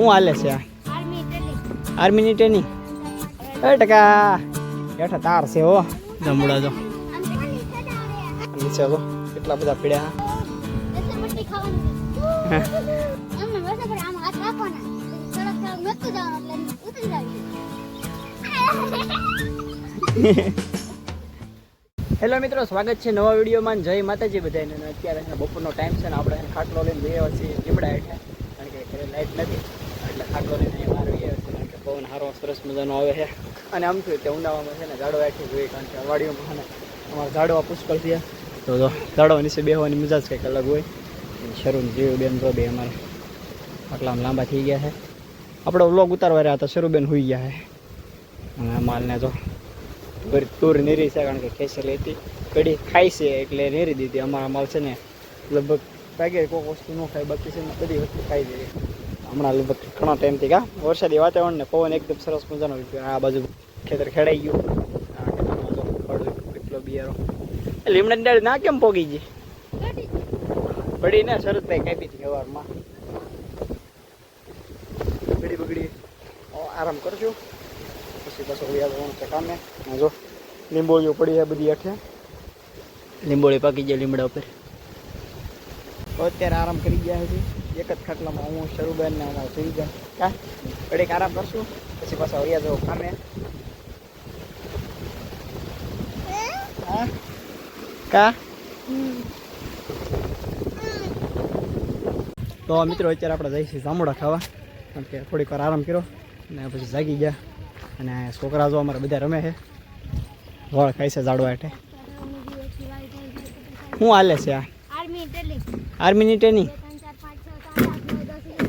શું હાલે છે? આ આર્મીની ટ્રેનિંગ એ ટકા. હેઠા તાર છે હો. જમડા જો. નીચે જો કેટલા બધા પીડ્યા. એટલે હેલો મિત્રો સ્વાગત છે નવા વિડીયોમાં. જય માતાજી બધાને અત્યારે બપોરનો ટાઈમ છે ને આપણે ખાટલો લઈને જઈએ છીએ લીમડા હેઠે કારણ કે લાઈટ નથી. એટલે ખાટલો લઈને કારણ કે પવન સારો સરસ મજાનો આવે છે. અને આમ થયું કે ઉનાળામાં છે ને ઝાડવા હેઠી જોઈએ કારણ કે વાડીઓમાં છે અમારા ઝાડવા પુષ્કળ થયા તો ઝાડવા નીચે બેહવાની મજા જ કંઈક અલગ હોય. શરૂ જીવ બેન તો બે અમારે આટલા લાંબા થઈ ગયા છે. આપણો વ્લોગ ઉતારવા રહ્યા હતા શરૂબેન હોઈ ગયા છે. અને માલને જો તુર નીરી છે, કારણ કે ખેસેલી હતી. કડી ખાય છે એટલે નીરી દીધી. અમારા માલ છે ને લગભગ ભાગે કોઈક વસ્તુ ન ખાય, બાકી છે બધી વસ્તુ ખાઈ દે હમણાં લગભગ ઘણો ટાઈમથી કા વરસાદી વાતાવરણ ને પવન એકદમ સરસ મજાનો. આ બાજુ ખેતર ખેડાઈ ગયું. આ એટલો બિયારો. એટલે લીમડાની ના કેમ પોગી ગઈ? પડી ને શરદભાઈ કાપી હતી સવારમાં બગડી. બગડી આરામ કરજો. પછી પાછો વ્યાજ છે કામે. જો, લીંબોળીઓ પડી છે બધી અઠે લીંબોળી પાકી જાય લીમડા ઉપર. અત્યારે આરામ કરી ગયા છે. એક જ ખાટલામાં હું શરૂબેન ને અમારા સુરીબેન કા? ઘડીક આરામ કરશું પછી પાછા વ્યાજ જવું કામે. હા કા? તો મિત્રો અત્યારે આપણે જઈશું જામુડા ખાવા. કારણ કે થોડીક વાર આરામ કર્યો અને પછી જાગી ગયા. અને છોકરા જો અમારે બધા રમે છે. વળ ખાય છે ઝાડવા હેઠે શું હાલે છે આ? આર્મીની ટ્રેનિંગ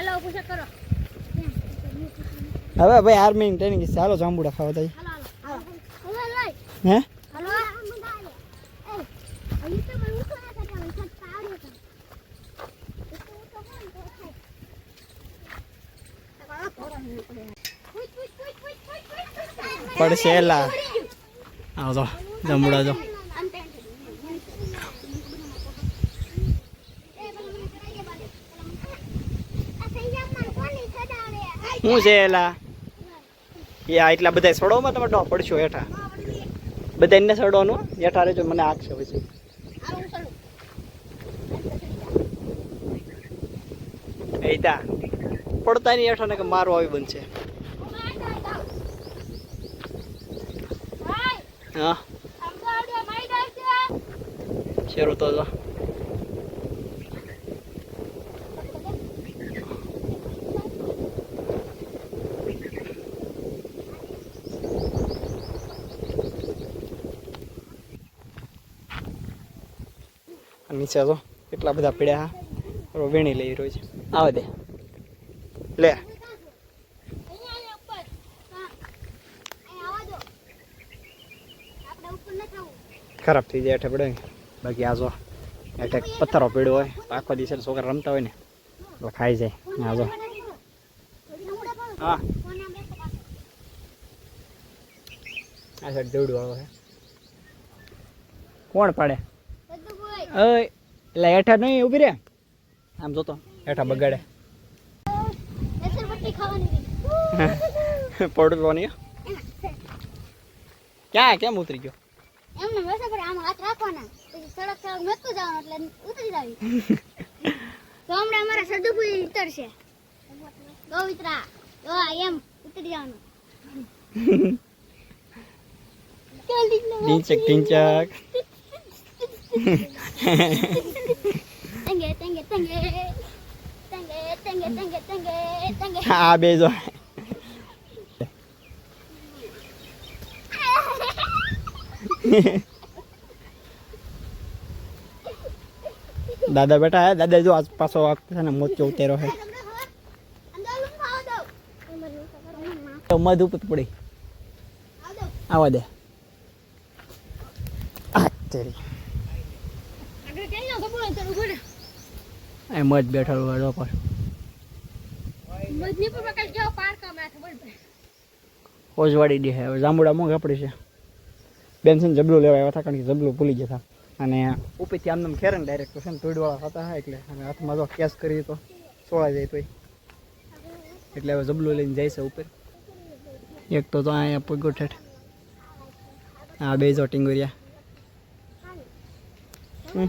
હાલો પૂછા કરો હવે ભાઈ આર્મી ટ્રેનિંગ છે હાલો જાંબુડા ખાવા જાય હે પડશે લા આવો જાંબુડા જાઓ શું છે એલા? એ આ એટલા બધા સડોમાં તમે ડો પડશો હેઠા. બધા એને સડોનું હેઠા રહેજો, મને આગશે પછી એતા પડતા નહીં હેઠા ને કે મારો આવી બનશે હા? શરૂ તો નીચે જો, કેટલા બધા પીડ્યા હા. વેણી લઈ રહ્યો છે. આવે દે. લે. ખરાબ થઈ જાય હેઠે પડે. બાકી આ જો હેઠે પથ્થરો પીડ્યો હોય, તો આખો દિવસે છોકરા રમતા હોય ને એટલે ખાઈ જાય. આ જો. હા. આ સાઈડ દેવડું આવે. કોણ પાડે? એટલે હેઠા નહીં ઊભી રે. આમ જોતો. હેઠા બગાડે. પડતો ક્યાં કેમ ઉતરી ગયો? એમને આમ હાથ રાખવાના. પછી સડક સડક નતું જવાનું એટલે ઉતરી જાવી. તો હમણાં અમારા સદુભાઈ ઉતરશે. ગૌમિત્રા તો આ એમ ઉતરી જવાનું. આ બે જો દાદા બેટા હે દાદા જો આજ પાછો વખત છે ને મોચો ઉતેરો હે મધ ઉપર પડી આવા દે આ તેરી ક્યાં મજ બેઠેલો હોય પર ઓજવાડી દે હવે જાંબુડા મોંઘા પડી છે. બેનસન જબલું લેવા આવ્યા હતા કારણ કે જબલું ભૂલી ગયા હતા. અને ઉપરથી આમ ખેરે ને ડાયરેક્ટ છે ને તોડવાળા હતા હા એટલે અને હાથમાં જો કેસ કરી તો સોળા જાય તોય. એટલે હવે જબલું લઈને જાય છે ઉપર. એક તો તો અહીંયા પગો હા બે જો ટીંગુરિયા. હમ.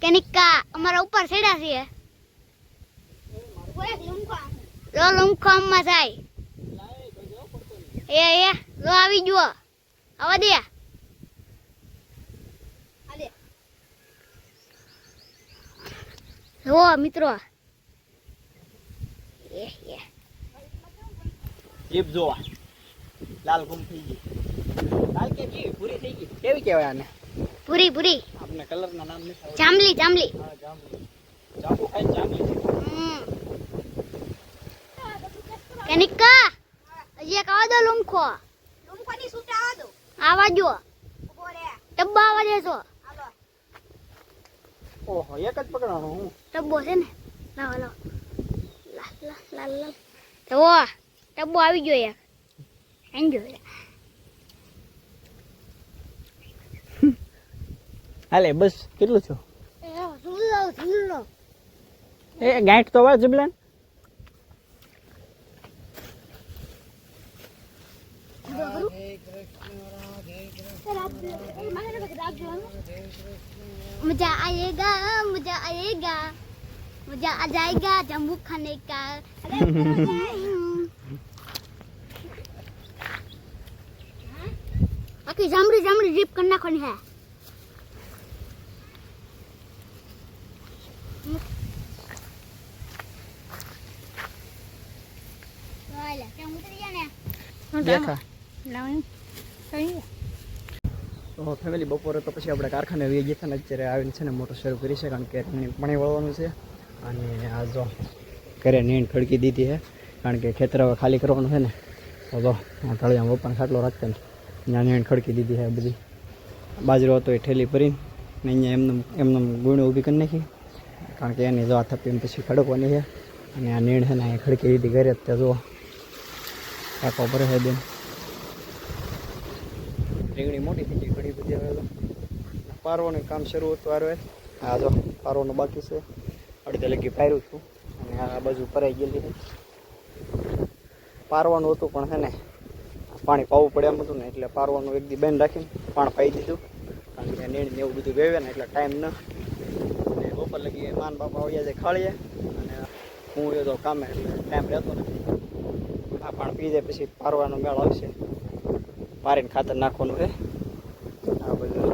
કેનિકા અમારા ઉપર સેડા છે જો લુમખામમાં થાય એ એ, લો, આવી જુઓ. આવા દે. જો મિત્રો. એ એ. જીપ જોવા લાલ ગુમ થઈ ગઈ. લાલ કે જીભ? પૂરી થઈ ગઈ. કેવી કહેવાય આને? પૂરી પૂરી. આપને કલરના નામ નથી. જાંબલી જાંબલી. હા જાંબલી. જાંબુ ખાઈ જાંબલી કેનિકા હજી એક આવા દો લુમખો. ની સૂટ આવા દો. આવા જો ઊભો રે ડબ્બા આવા દેજો. હાલો ઓહો એક જ પકડવાનો હું? ડબ્બો છે ને? લાવો લાવો. લા લા લા લા તો ડબ્બો આવી ગયો એક. એન્જોય હાલે બસ કેટલું છું ઝૂલો ઝૂલો એ ગાંઠ તો વા જબલાન मजा आएगा मजा आएगा मजा आ जाएगा जम्मू खाने का आखिर जामड़ी जामड़ी रिप करना कौन है દેખા તો ફેમિલી બપોરે તો પછી આપણે કારખાને વી ગયા હતા ને અત્યારે આવીને છે ને મોટર શરૂ કરી છે કારણ કે એને પાણી વળવાનું છે. અને આ જો ઘરે નીણ ખડકી દીધી છે કારણ કે ખેતર હવે ખાલી કરવાનું છે ને. તો જો આ તળિયામાં પપ્પાને ખાટલો રાખતા ને ત્યાં નીણ ખડકી દીધી છે બધી. બાજરો હતો એ ઠેલી ભરીને ને અહીંયા એમને એમને ગુણ ઊભી કરી નાખી. કારણ કે એની જો આ થપીને પછી ખડકવાની છે. અને આ નીણ છે ને અહીંયા ખડકી દીધી ઘરે જ કાકો ભરે છે બેન. રીંગણી મોટી થઈ ગઈ ઘણી બધી હવે પારવાનું કામ શરૂ હતું આવે આ જો પારવાનું બાકી છે. અડધે લગી પાર્યું છું. અને આ બાજુ ભરાઈ ગયેલી પારવાનું હતું પણ છે ને, પાણી પાવું પડે એમ હતું ને, એટલે પારવાનું એક દી બેન રાખીને પાણી પાઈ દીધું. કારણ કે નીણ ને એવું બધું વેવે ને, એટલે ટાઈમ ન. અને બપોર લગી માન બાપા આવ્યા છે ખાળીએ. અને હું એ તો કામે, એટલે ટાઈમ રહેતો નથી. પાણી પી જાય પછી પારવાનો મેળ આવશે. પારીને ખાતર નાખવાનું છે. આ બધું.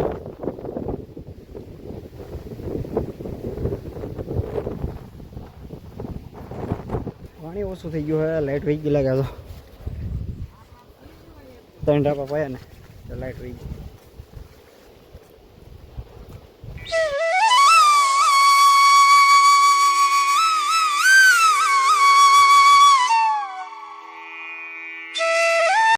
પાણી ઓછું થઈ ગયું હવે લાઈટ વહી ગઈ લાગે તો ત્રણ ડાપા પાયા ને લાઈટ વહી ગઈ